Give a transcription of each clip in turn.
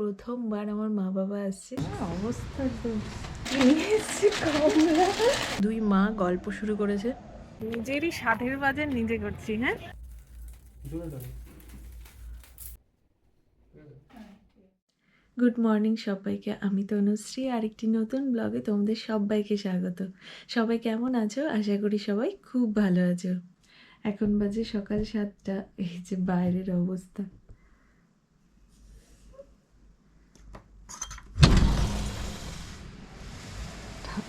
প্রথমবার আমার মা বাবা আসছে। অবস্থা এসছে কমলা। দুই মা গল্প শুরু করেছে। নিজেরই সাধের বাজার নিজে করছি হ্যাঁ? গুড মর্নিং সবাইকে আমি তনুশ্রী। আরেকটি নতুন ব্লগে তোমাদের সবাইকে স্বাগত। সবাই কেমন আছো? আশা করি সবাই খুব ভালো আছো। এখন বাজে সকাল সাতটা। এই যে বাইরের অবস্থা।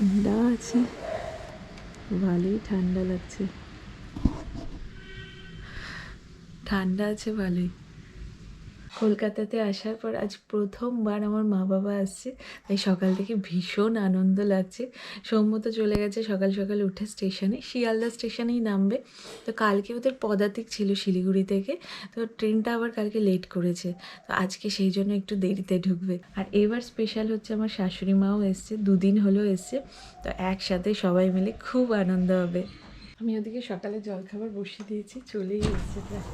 ঠান্ডা আছে। ভালোই ঠান্ডা লাগছে। ঠান্ডা আছে ভালোই। কলকাতাতে আসার পর আজ প্রথমবার আমার মা বাবা আসছে, তাই সকাল থেকে ভীষণ আনন্দ লাগছে। সৌম্য তো চলে গেছে সকাল সকাল উঠে স্টেশনে, শিয়ালদা স্টেশনেই নামবে। তো কালকে ওদের পদাতিক ছিল শিলিগুড়ি থেকে, তো ট্রেনটা আবার কালকে লেট করেছে। তো আজকে সেই জন্য একটু দেরিতে ঢুকবে। আর এবার স্পেশাল হচ্ছে আমার শাশুড়ি মাও এসছে, দুদিন হলো এসছে। তো একসাথে সবাই মিলে খুব আনন্দ হবে। আমি ওদিকে সকালে জলখাবার বসিয়ে দিয়েছি, চলেই এসছে। প্রায়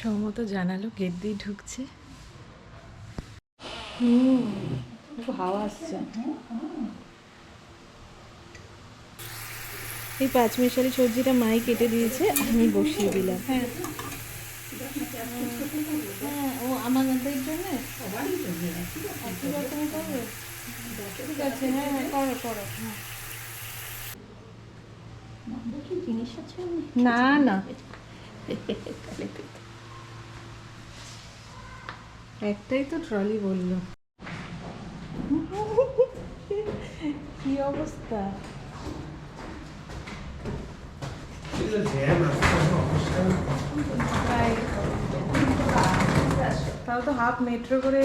সম্মত জানালো গেট দিয়ে ঢুকছে। হুম খুব হাওয়া আসছে এই পাঁচ মিশালি সবজিটা মাই কেটে দিয়েছে আমি বসিয়ে দিলাম। হ্যাঁ। হ্যাঁ ও আমাদের জন্য? একই ঠিক আছে হ্যাঁ হ্যাঁ করো করো হ্যাঁ। না না। একটাই তো ট্রলি বলল। কি অবস্থা? তাও তো হাফ মেট্রো করে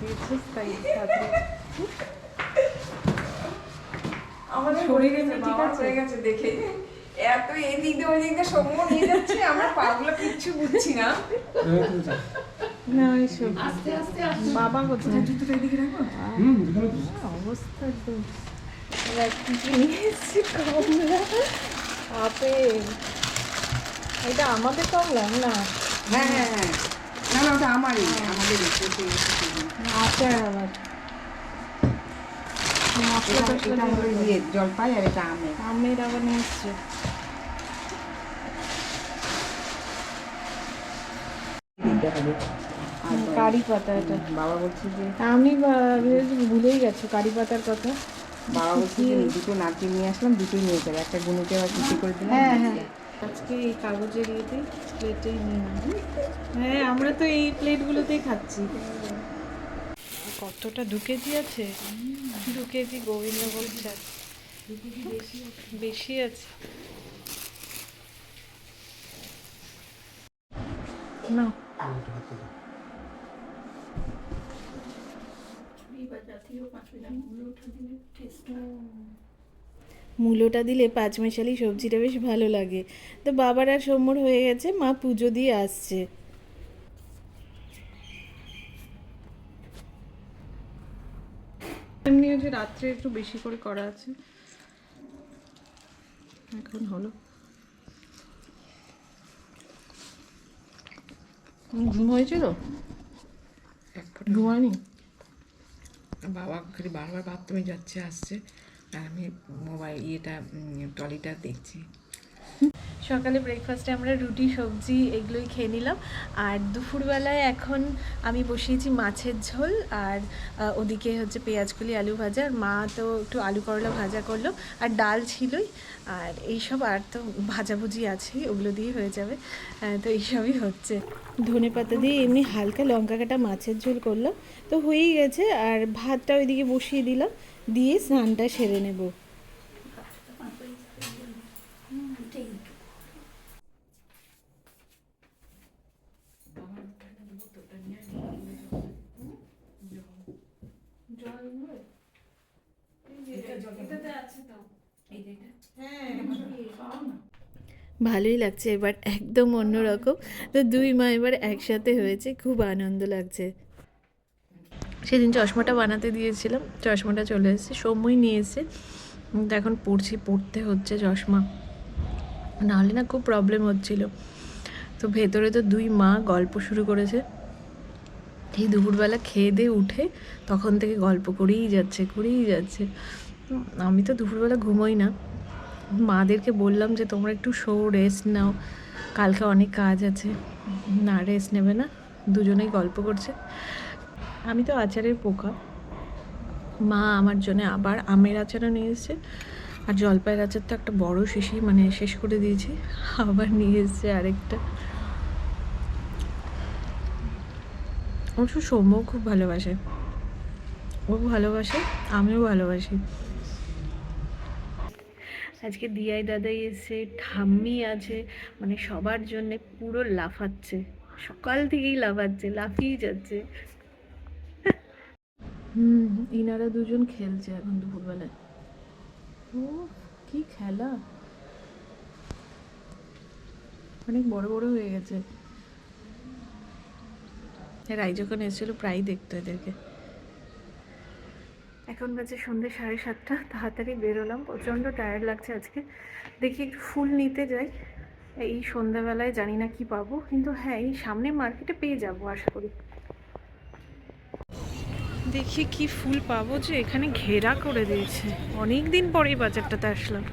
দিয়েছিস তাই। আমাদের শরীর ঠিক আছে? হয়ে গেছে দেখে। এত এদিক দিয়ে ওই দিক দিয়ে সৌম্য নিয়ে যাচ্ছে আমরা পাগুলো কিচ্ছু বুঝছি না। না ওইসব আস্তে আস্তে আস্তে। বাবা কোথায়? জুতোটা এদিকে রাখো। অবস্থা একদম এবার কি কি কমলা? আপেল। এটা আমাদের কমলা? না। হ্যাঁ হ্যাঁ হ্যাঁ। না না ওটা আমারই। আমাদের আচার আবার মশলা এটা টশলা হলো দিয়ে ইয়ে জলপাই আর এটা আমের। আমের আবার নিয়ে এসছে। দিতে হবে কারি পাতা এটা। বাবা বলছে যে আমি ভুলেই গেছো কারি পাতার কথা। বাবা বলছে যে দুটো নারকেল নিয়ে আসলাম দুটোই নিয়ে যাবে। একটা গুনুকে আবার কুচি করে দিলাম। হ্যাঁ হ্যাঁ। আজকে এই কাগজের ইয়েতে প্লেটেই নিয়ে হ্যাঁ আমরা তো এই প্লেটগুলোতেই খাচ্ছি। কতটা দু কেজি আছে? দু কেজি গোবিন্দভোগ চাল বেশি আছে। না। মূলোটা দিলে পাঁচমেশালি সবজিটা বেশ ভালো লাগে। তো বাবার আর সোমর হয়ে গেছে মা পুজো দিয়ে আসছে। এমনি হচ্ছে রাত্রে একটু বেশি করে করা আছে। এখন হলো। ঘুম হয়েছিল ঘুমায়নি? বাবা খালি বারবার বাথরুমে যাচ্ছে আসছে। আর আমি মোবাইল ইয়েটা ট্রলিটা দেখছি। সকালে ব্রেকফাস্টে আমরা রুটি, সবজি এগুলোই খেয়ে নিলাম। আর দুপুরবেলায় এখন আমি বসিয়েছি মাছের ঝোল আর ওদিকে হচ্ছে পেঁয়াজকলি আলু ভাজা। আর মা তো একটু আলু করলা ভাজা করল আর ডাল ছিলই। আর এইসব আর তো ভাজাভুজি আছেই ওগুলো দিয়ে হয়ে যাবে। তো এইসবই হচ্ছে। ধনে পাতা দিয়ে এমনি হালকা লঙ্কা কাটা মাছের ঝোল করলাম। তো হয়েই গেছে। আর ভাতটা ওইদিকে বসিয়ে দিলাম। দিয়ে স্নানটা সেরে নেব। ভালোই লাগছে এবার একদম অন্যরকম তো দুই মা এবার একসাথে হয়েছে, খুব আনন্দ লাগছে। সেদিন চশমাটা বানাতে দিয়েছিলাম, চশমাটা চলে এসেছে সময় নিয়ে এসে এখন পড়ছি, পড়তে হচ্ছে চশমা। নাহলে না খুব প্রবলেম হচ্ছিল। তো ভেতরে তো দুই মা গল্প শুরু করেছে। এই দুপুরবেলা খেয়ে দিয়ে উঠে তখন থেকে গল্প করেই যাচ্ছে করেই যাচ্ছে। আমি তো দুপুরবেলা ঘুমোই না। মাদেরকে বললাম যে, তোমরা একটু শো রেস্ট নাও। কালকে অনেক কাজ আছে। না রেস্ট নেবে না। দুজনেই গল্প করছে। আমি তো আচারের পোকা। মা আমার জন্য আবার আমের আচারও নিয়ে এসেছে। আর জলপাইয়ের আচার তো একটা বড় শিশি মানে শেষ করে দিয়েছি। আবার নিয়ে এসেছে আরেকটা। অবশ্য সৌম্যও খুব ভালোবাসে। ও ভালোবাসে, আমিও ভালোবাসি। আজকে দিয়াই দাদাই এসে ঠাম্মি আছে মানে সবার জন্যে পুরো লাফাচ্ছে। সকাল থেকেই লাফাচ্ছে, লাফিয়ে যাচ্ছে। হুম, ইনারা দুজন খেলছে এখন দুপুরবেলায়। ও, কি খেলা? অনেক বড় বড় হয়ে গেছে। রাই যখন এসেছিল প্রায় দেখতো এদেরকে। এখন বাজে সন্ধ্যে সাড়ে সাতটা, তাড়াতাড়ি বেরোলাম, প্রচণ্ড টায়ার্ড লাগছে আজকে। দেখি একটু ফুল নিতে যাই। এই সন্ধ্যাবেলায় জানি না কি পাবো, কিন্তু হ্যাঁ এই সামনে মার্কেটে পেয়ে যাব, আশা করি। দেখি কি ফুল পাবো যে এখানে ঘেরা করে দিয়েছে। অনেক দিন পরেই বাজারটাতে আসলাম।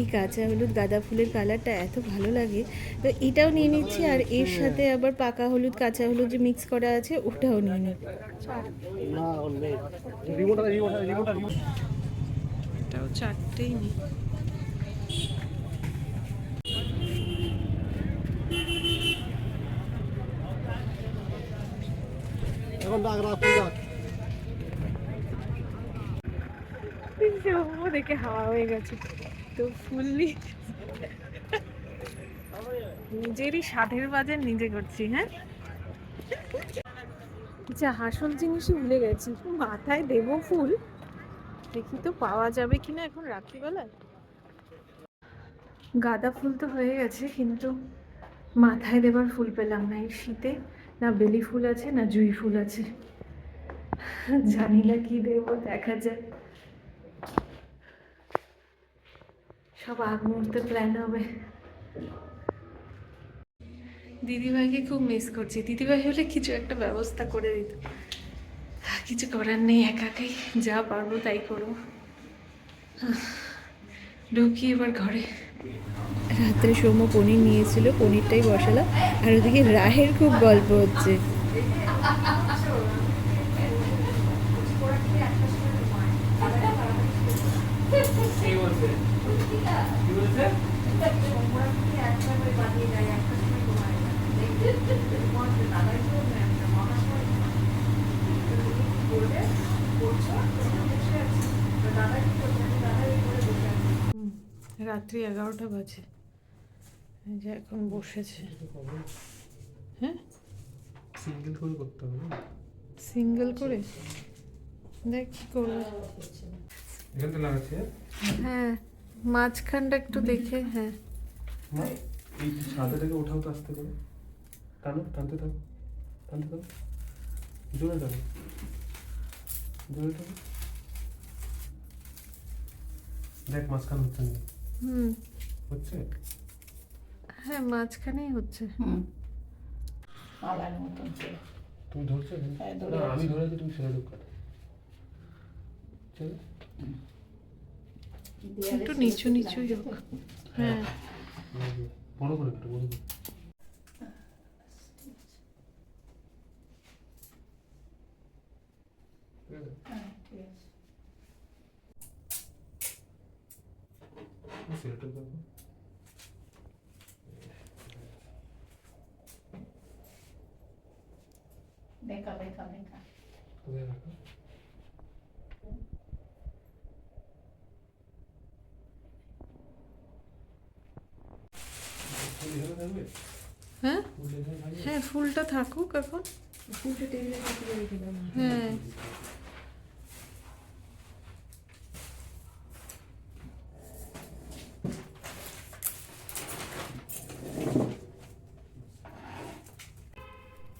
এই কাঁচা হলুদ গাঁদা ফুলের কালারটা এত ভালো লাগে। তো এটাও নিয়ে নিচ্ছি আর এর সাথে আবার পাকা হলুদ কাঁচা হলুদ যে মিক্স করা আছে ওটাও নিয়ে নিই চারটেই নিই। ও দেখে হাওয়া হয়ে গেছে। তো ফুল নিজেরই স্বাদের বাজার নিজে করছি হ্যাঁ? আচ্ছা আসল জিনিসই ভুলে গেছি। মাথায় দেব ফুল, দেখি তো পাওয়া যাবে কিনা এখন রাত্রিবেলায়। গাঁদা ফুল তো হয়ে গেছে, কিন্তু মাথায় দেবার ফুল পেলাম না। এই শীতে না বেলি ফুল আছে, না জুই ফুল আছে। জানি না কি দেবো, দেখা যাক। সব আগ মুহূর্তে প্ল্যান হবে। দিদিভাইকে খুব মিস করছি। দিদিভাই হলে কিছু একটা ব্যবস্থা করে দিত। কিছু করার নেই একাকেই যা পারব তাই করব। ঢুকি এবার ঘরে। রাত্রে সৌম্য পনির নিয়েছিল পনিরটাই বসালাম। আর ওদিকে রাহের খুব গল্প হচ্ছে। রাত্রি এগারোটা বাজে। যে এখন বসেছে। হ্যাঁ? সিঙ্গেল করে করতে হবে সিঙ্গেল করে? দেখ কি করবে। হ্যাঁ মাঝখানটা একটু দেখে হ্যাঁ। এই সাদাটাকে ওঠাও তো আস্তে করে। টানো টানতে থাকো টানতে থাকো। জোরে টানো। জোরে টানো। দেখ মাঝখান হচ্ছে না। হুম। হচ্ছে? হ্যাঁ মাঝখানেই হচ্ছে। মালার মতন করে। তুমি ধরছো হ্যাঁ, না আমি আছি। ধরে তুমি সেটা ঢুক। কাটো একটু নিচু নিচুই হোক হ্যাঁ। বড় করে কাটো বড় করে ঠিক আছে? হ্যাঁ, ঠিক আছে। সেটা দেখো বেঁকা বেঁকা বেঁকা কোথায় রাখো ফুল এখানে থাকবে হ্যাঁ ফুল এখানে থাকবে হ্যাঁ ফুলটা থাকুক এখন ফুলটা টেবিলে রেখে রেখে দাও না। হ্যাঁ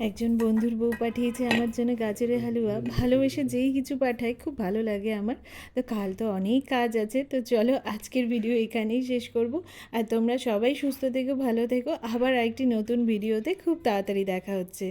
একজন বন্ধুর বউ পাঠিয়েছে আমার জন্য গাজরের হালুয়া। ভালোবেসে যেই কিছু পাঠায়, খুব ভালো লাগে আমার। তো কাল তো অনেক কাজ আছে, তো চলো আজকের ভিডিও এখানেই শেষ করব। আর তোমরা সবাই সুস্থ থেকো, ভালো থেকো। আবার একটি নতুন ভিডিওতে খুব তাড়াতাড়ি দেখা হচ্ছে।